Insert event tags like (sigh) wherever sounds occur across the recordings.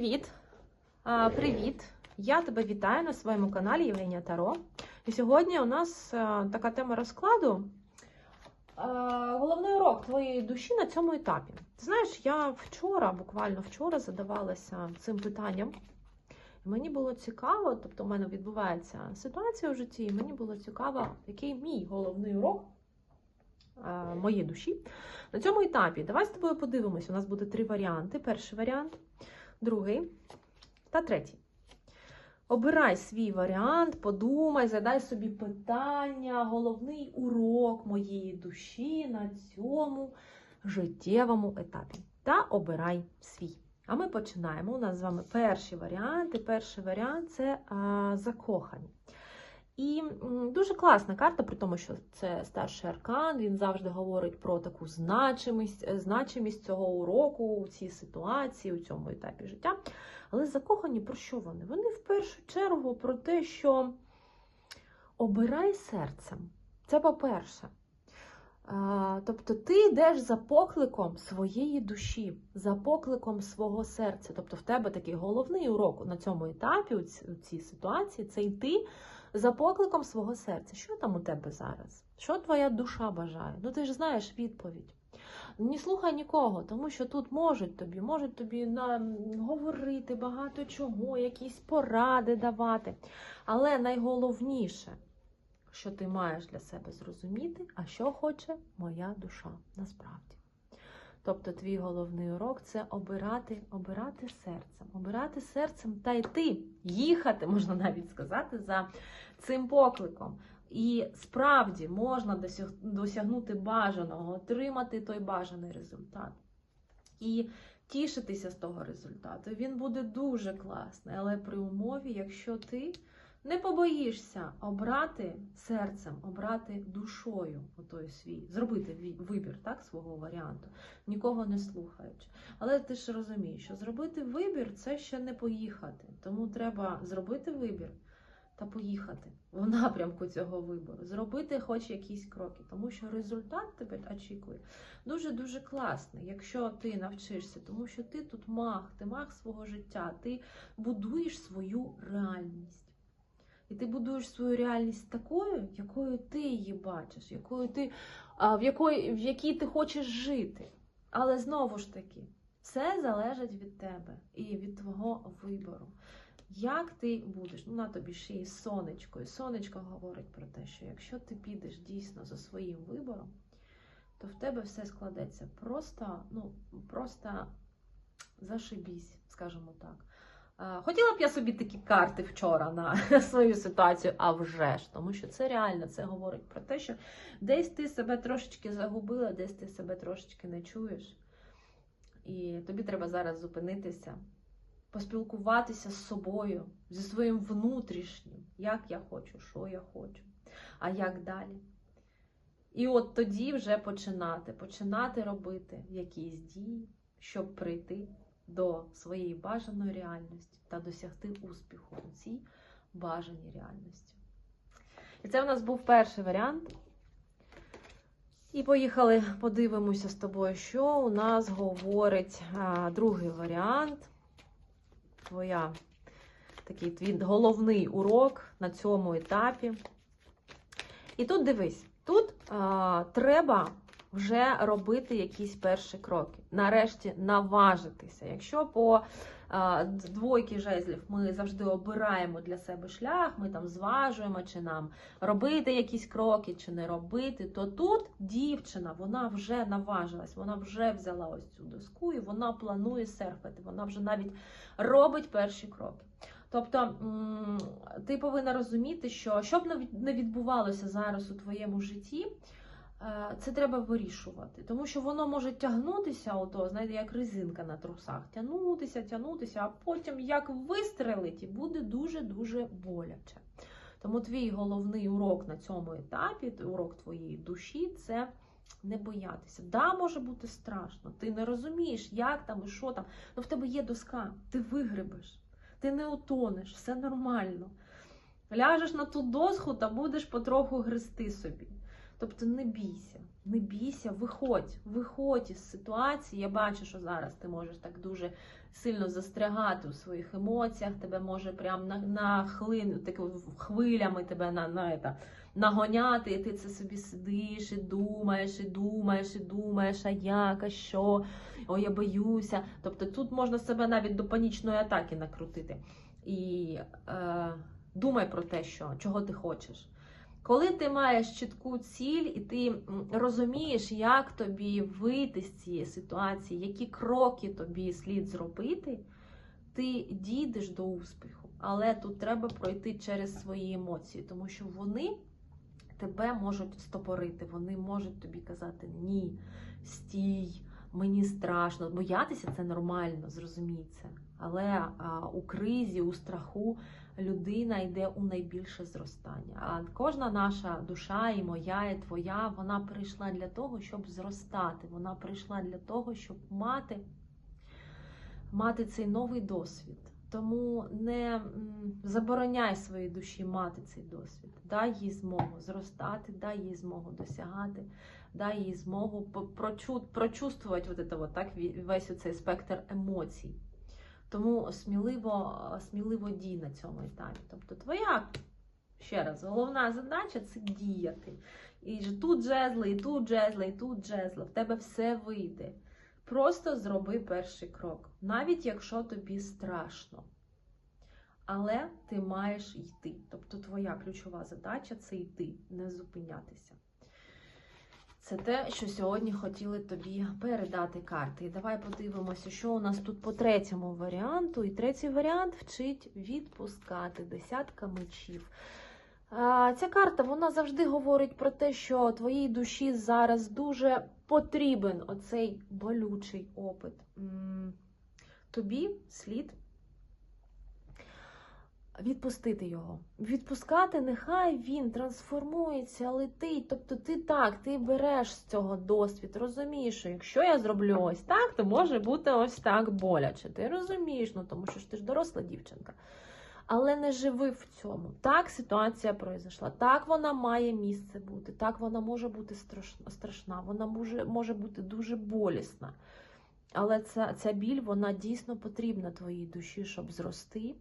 Привіт! А, Привіт! Я тебе вітаю на своєму каналі Євгенія Таро. І сьогодні у нас а, така тема розкладу. А, Головний урок твоєї душі на цьому етапі. Ти знаєш, я вчора, буквально вчора, задавалася цим питанням. Мені було цікаво, тобто в мене відбувається ситуація в житті, і мені було цікаво, який мій головний урок а, моєї душі на цьому етапі. Давай з тобою подивимось. У нас буде три варіанти. Перший варіант другий та третій. Обирай свій варіант, подумай, задай собі питання, головний урок моєї душі на цьому життєвому етапі. Та обирай свій. А ми починаємо. У нас з вами перші варіанти. Перший варіант це а, закохані. І дуже класна карта, при тому, що це старший аркан, він завжди говорить про таку значимість, е, значимість цього уроку у цій ситуації, у цьому етапі життя. Але закохані про що вони? Вони в першу чергу про те, що обирай серцем. Це по-перше. Тобто ти йдеш за покликом своєї душі, за покликом свого серця. Тобто в тебе такий головний урок на цьому етапі, у цій ситуації, це йти за покликом свого серця. Що там у тебе зараз? Що твоя душа бажає? Ну ти ж знаєш відповідь. Не слухай нікого, тому що тут можуть тобі, можуть тобі говорити багато чого, якісь поради давати. Але найголовніше, що ти маєш для себе зрозуміти, а що хоче моя душа насправді. Тобто твій головний урок це обирати, обирати серцем, обирати серцем та йти, їхати, можна навіть сказати, за цим покликом. І справді можна досягнути бажаного, отримати той бажаний результат. І тішитися з того результату. Він буде дуже класний, але при умові, якщо ти не побоїшся обрати серцем, обрати душою отой свій, зробити вибір так, свого варіанту, нікого не слухаючи. Але ти ж розумієш, що зробити вибір це ще не поїхати. Тому треба зробити вибір та поїхати в напрямку цього вибору, зробити хоч якісь кроки, тому що результат тебе очікує дуже-дуже класний, якщо ти навчишся, тому що ти тут маг, ти маг свого життя, ти будуєш свою реальність. І ти будуєш свою реальність такою, якою ти її бачиш, якою ти, в, якої, в якій ти хочеш жити. Але знову ж таки, все залежить від тебе і від твого вибору. Як ти будеш? Ну, на тобі ще і сонечко. І сонечко говорить про те, що якщо ти підеш дійсно за своїм вибором, то в тебе все складеться просто, ну, просто зашибісь, скажімо так. Е, Хотіла б я собі такі карти вчора на (laughs) свою ситуацію, а вже ж, тому що це реально, це говорить про те, що десь ти себе трошечки загубила, десь ти себе трошечки не чуєш. І тобі треба зараз зупинитися, поспілкуватися з собою, зі своїм внутрішнім, як я хочу, що я хочу, а як далі. І от тоді вже починати, починати робити якісь дії, щоб прийти до своєї бажаної реальності та досягти успіху у цій бажаній реальності. І це в нас був перший варіант. І поїхали, подивимося з тобою, що у нас говорить а, другий варіант. Твоя такий твій головний урок на цьому етапі. І тут дивись, тут а, треба вже робити якісь перші кроки. Нарешті наважитися. Якщо по а, двойки жезлів ми завжди обираємо для себе шлях, ми там зважуємо, чи нам робити якісь кроки, чи не робити, то тут дівчина вона вже наважилась, вона вже взяла ось цю доску і вона планує серфити. Вона вже навіть робить перші кроки. Тобто ти повинна розуміти, що що б не відбувалося зараз у твоєму житті, е, це треба вирішувати. Тому що воно може тягнутися, ото, знаєте, як резинка на трусах, тягнутися, тягнутися, а потім як вистрелить, і буде дуже-дуже боляче. Тому твій головний урок на цьому етапі, урок твоєї душі, це не боятися. Да, може бути страшно, ти не розумієш, як там і що там. Ну в тебе є доска, ти вигребеш, ти не утонеш, все нормально. Ляжеш на ту доску та будеш потроху грести собі. Тобто не бійся. Не бійся, виходь, виходь із ситуації. Я бачу, що зараз ти можеш так дуже сильно застрягати у своїх емоціях, тебе може прям на, на хлин, так, хвилями тебе на, на, это, нагоняти, і ти це собі сидиш і думаєш, і думаєш, і думаєш, а як, а що, ой, я боюся. Тобто тут можна себе навіть до панічної атаки накрутити. І е, думай про те, що, чого ти хочеш. Коли ти маєш чітку ціль, і ти розумієш, як тобі вийти з цієї ситуації, які кроки тобі слід зробити, ти дійдеш до успіху. Але тут треба пройти через свої емоції, тому що вони тебе можуть стопорити, вони можуть тобі казати ні, стій, мені страшно. Боятися це нормально, зрозумій це. Але а, у кризі, у страху людина йде у найбільше зростання. А кожна наша душа, і моя, і твоя, вона прийшла для того, щоб зростати. Вона прийшла для того, щоб мати, мати цей новий досвід. Тому не забороняй своїй душі мати цей досвід. Дай їй змогу зростати, дай їй змогу досягати, дай їй змогу прочу- прочувствувати это вот, так, весь цей спектр емоцій. Тому сміливо, сміливо дій на цьому етапі. Тобто, твоя, ще раз, головна задача це діяти. І тут джезли, і тут джезли, і тут джезли. В тебе все вийде. Просто зроби перший крок, навіть якщо тобі страшно. Але ти маєш йти. Тобто твоя ключова задача це йти, не зупинятися. Це те, що сьогодні хотіли тобі передати карти. І давай подивимося, що у нас тут по третьому варіанту. І третій варіант вчить відпускати десятка мечів. Ця карта вона завжди говорить про те, що твоїй душі зараз дуже потрібен оцей болючий опит. Тобі слід відпустити його. Відпускати, нехай він трансформується, летить. Тобто ти так, ти береш з цього досвід, розумієш, що якщо я зроблю ось так, то може бути ось так боляче. Ти розумієш, ну тому що ж ти ж доросла дівчинка. Але не живи в цьому. Так ситуація пройшла, так вона має місце бути, так вона може бути страшна, вона може, може бути дуже болісна. Але ця, ця біль, вона дійсно потрібна твоїй душі, щоб зрости.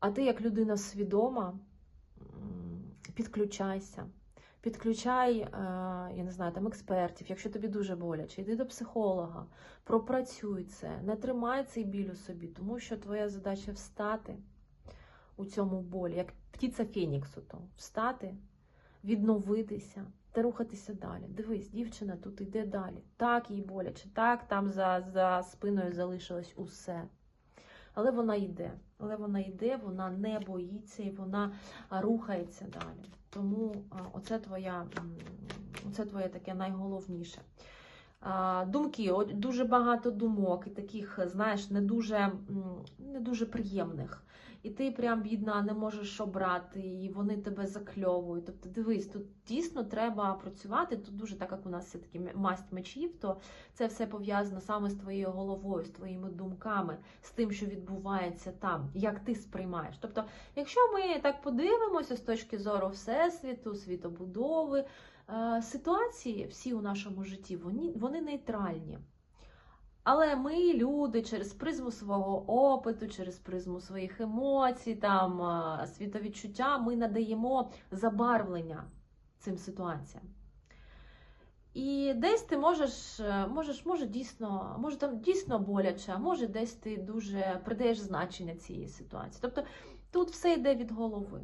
А ти, як людина свідома, підключайся. Підключай, е, я не знаю, там експертів, якщо тобі дуже боляче, йди до психолога, пропрацюй це, не тримай цей біль у собі, тому що твоя задача встати у цьому болі, як птиця Феніксу, то встати, відновитися та рухатися далі. Дивись, дівчина тут йде далі. Так їй боляче, так там за, за спиною залишилось усе. Але вона йде. Але вона йде, вона не боїться і вона рухається далі. Тому оце твоя, оце твоє таке найголовніше. Думки, дуже багато думок, і таких, знаєш, не дуже, не дуже приємних. І ти прям бідна не можеш обрати, і вони тебе закльовують. Тобто, дивись, тут дійсно треба працювати. Тут дуже так як у нас все таки масть мечів, то це все пов'язано саме з твоєю головою, з твоїми думками, з тим, що відбувається там, як ти сприймаєш. Тобто, якщо ми так подивимося з точки зору всесвіту, світобудови, ситуації всі у нашому житті, вони, вони нейтральні. Але ми, люди, через призму свого опиту, через призму своїх емоцій, там е, світовідчуття, ми надаємо забарвлення цим ситуаціям. І десь ти можеш, е, можеш, може дійсно, може там дійсно боляче, а може десь ти дуже придаєш значення цієї ситуації. Тобто тут все йде від голови.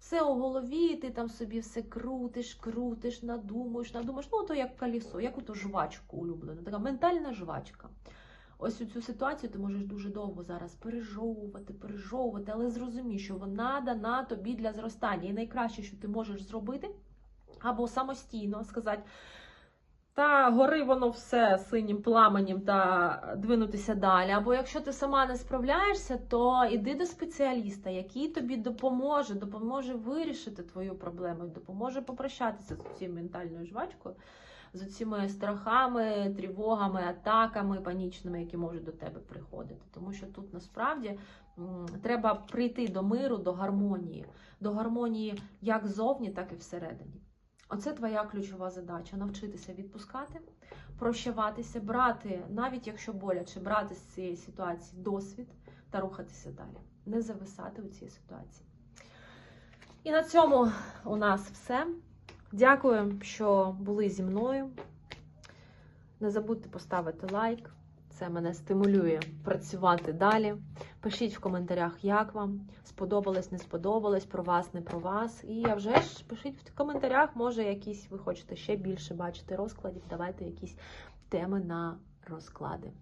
Все у голові, ти там собі все крутиш, крутиш, надумуєш, надумаєш. Ну, то як колесо, як ото жвачку улюблену, така ментальна жвачка. Ось цю ситуацію ти можеш дуже довго зараз пережовувати, пережовувати, але зрозумій, що вона дана тобі для зростання. І найкраще, що ти можеш зробити, або самостійно сказати. Та гори воно все синім пламенем та двинутися далі. Або якщо ти сама не справляєшся, то іди до спеціаліста, який тобі допоможе, допоможе вирішити твою проблему, допоможе попрощатися з цією ментальною жвачкою, з цими страхами, тривогами, атаками панічними, які можуть до тебе приходити. Тому що тут насправді треба прийти до миру, до гармонії, до гармонії як зовні, так і всередині. Оце твоя ключова задача навчитися відпускати, прощаватися, брати, навіть якщо боляче, брати з цієї ситуації досвід та рухатися далі, не зависати у цій ситуації. І на цьому у нас все. Дякую, що були зі мною. Не забудьте поставити лайк. Це мене стимулює працювати далі. Пишіть в коментарях, як вам сподобалось, не сподобалось, про вас, не про вас. І а вже ж пишіть в коментарях, може, якісь ви хочете ще більше бачити розкладів. Давайте якісь теми на розклади.